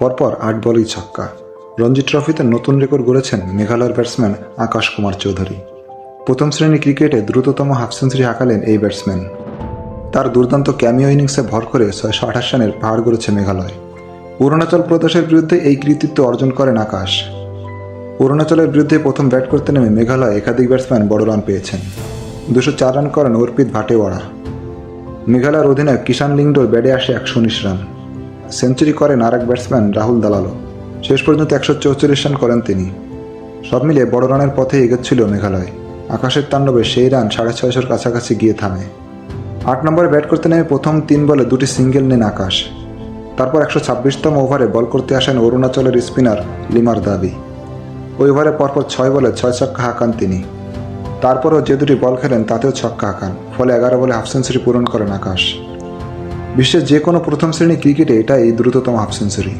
পরপর আট বলেই ছক্কা। রঞ্জি ট্রফিতে নতুন রেকর্ড গড়েছেন মেঘালয়ের ব্যাটসম্যান আকাশ কুমার চৌধুরী। প্রথম শ্রেণি ক্রিকেটে দ্রুততম হাফ সেঞ্চুরি হাঁকালেন এই ব্যাটসম্যান। তার দুর্দান্ত ক্যামিও ইনিংসে ভর করে ছয়শো আঠাশ রানের পাহাড় গড়েছে মেঘালয়। অরুণাচল প্রদেশের বিরুদ্ধে এই কৃতিত্ব অর্জন করেন আকাশ। অরুণাচলের বিরুদ্ধে প্রথম ব্যাট করতে নেমে মেঘালয় একাধিক ব্যাটসম্যান বড় রান পেয়েছেন। দুশো চার রান করেন অর্পিত ভাটেওয়াড়া। মেঘালয়ের অধিনায়ক কিষান লিংডোর ব্যাটে আসে একশো উনিশ রান। সেঞ্চুরি করেন আর এক ব্যাটসম্যান রাহুল দালালো শেষ পর্যন্ত একশো চৌচল্লিশ রান করেন তিনি। সব মিলে বড় রানের পথে এগোচ্ছিল মেঘালয়। আকাশের তাণ্ডবে সেই রান সাড়ে ছয়শোর কাছাকাছি গিয়ে থামে। আট নম্বরে ব্যাট করতে নেমে প্রথম তিন বলে দুটি সিঙ্গেল নেন আকাশ। তারপর একশো ছাব্বিশতম ওভারে বল করতে আসেন অরুণাচলের স্পিনার লিমার দাবি। ওই ওভারে পরপর ছয় বলে ছয় ছক্কা হাঁকান তিনি। তারপরও যে দুটি বল খেলেন তাতেও ছক্কা হাঁকান, ফলে এগারো বলে হাফ সেঞ্চুরি পূরণ করেন আকাশ। বিশ্বের যে কোনো প্রথম শ্রেণি ক্রিকেটে এটাই দ্রুততম হাফ সেঞ্চুরি।